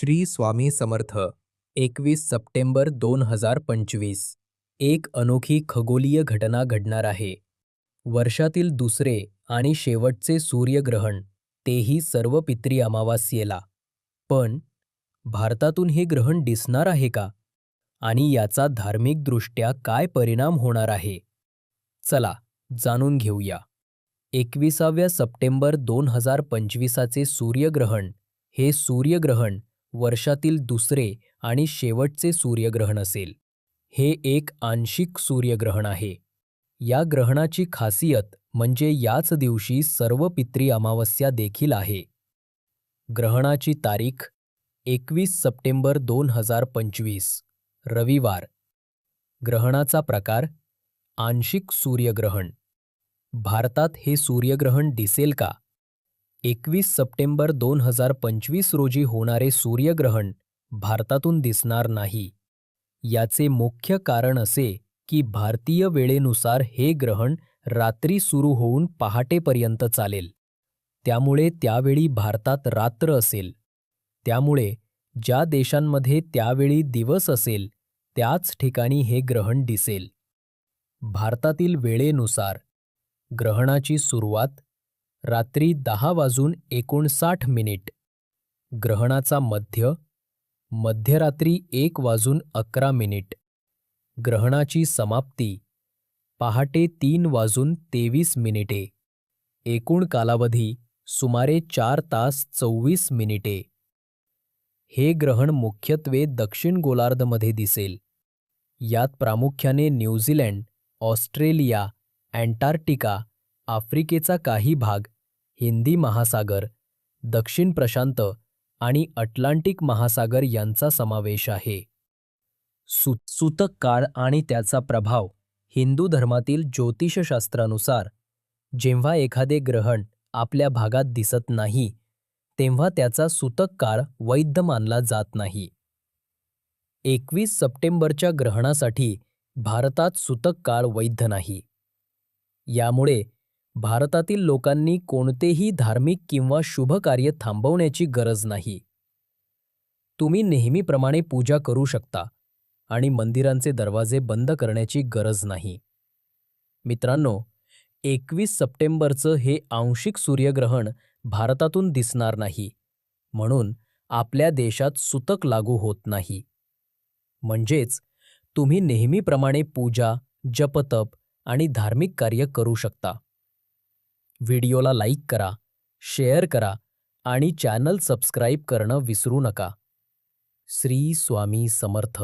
श्री स्वामी समर्थ एकवीस सप्टेंबर दोन हजार पंचवीस. एक अनोखी खगोलीय घटना घडणार आहे. वर्षातील दुसरे आणि शेवटचे सूर्यग्रहण तेही सर्व पित्री अमावास्येला. पण भारतातून हे ग्रहण दिसणार आहे का? आणि याचा धार्मिकदृष्ट्या काय परिणाम होणार आहे? चला जाणून घेऊया. एकविसाव्या सप्टेंबर दोन हजार पंचवीसाचे सूर्यग्रहण हे सूर्यग्रहण वर्षातील दुसरे आणि शेवटचे सूर्यग्रहण असेल. हे एक आंशिक सूर्यग्रहण आहे. या ग्रहणाची खासियत म्हणजे याच दिवशी सर्व पित्री अमावस्या देखील आहे. ग्रहणाची तारीख एकवीस सप्टेंबर दोन हजार पंचवीस रविवार. ग्रहणाचा प्रकार आंशिक सूर्यग्रहण. भारतात हे सूर्यग्रहण दिसेल का? एकवीस सप्टेंबर दोन हजार पंचवीस रोजी होणारे सूर्यग्रहण भारतातून दिसणार नाही. याचे मुख्य कारण असे की भारतीय वेळेनुसार हे ग्रहण रात्री सुरू होऊन पहाटेपर्यंत चालेल. त्यामुळे त्यावेळी भारतात रात्र असेल. त्यामुळे ज्या देशांमध्ये त्यावेळी दिवस असेल त्याच ठिकाणी हे ग्रहण दिसेल. भारतातील वेळेनुसार ग्रहणाची सुरुवात रात्री दहा वाजून एकोणसाठ मिनिट. ग्रहणाचा मध्य मध्यरात्री एक वाजून अकरा मिनिट. ग्रहणाची समाप्ती पहाटे तीन वाजून तेवीस मिनिटे. एकूण कालावधी सुमारे चार तास चोवीस मिनिटे. हे ग्रहण मुख्यत्वे दक्षिण गोलार्धमध्ये दिसेल. यात प्रामुख्याने न्यूझीलंड ऑस्ट्रेलिया अँटार्क्टिका आफ्रिकेचा काही भाग हिंदी महासागर दक्षिण प्रशांत आणि अटलांटिक महासागर यांचा समावेश आहे. सु सूतक काळ आणि त्याचा प्रभाव हिंदू धर्मातील ज्योतिषशास्त्रानुसार जेव्हा एखादे ग्रहण आपल्या भागात दिसत नाही तेव्हा त्याचा सूतक काळ वैध मानला जात नाही. एकवीस सप्टेंबरच्या ग्रहणासाठी भारतात सूतक काळ वैध नाही. यामुळे भारतातील लोकांनी कोणतेही धार्मिक किंवा शुभ कार्य थांबवण्याची गरज नाही. तुम्ही नेहमीप्रमाणे पूजा करू शकता आणि मंदिरांचे दरवाजे बंद करण्याची गरज नाही. मित्रांनो एकवीस सप्टेंबरचं हे आंशिक सूर्यग्रहण भारतातून दिसणार नाही म्हणून आपल्या देशात सुतक लागू होत नाही. म्हणजेच तुम्ही नेहमीप्रमाणे पूजा जपतप आणि धार्मिक कार्य करू शकता. व्हिडिओला लाईक करा शेअर करा आणि चॅनल सबस्क्राईब करणं विसरू नका. श्री स्वामी समर्थ.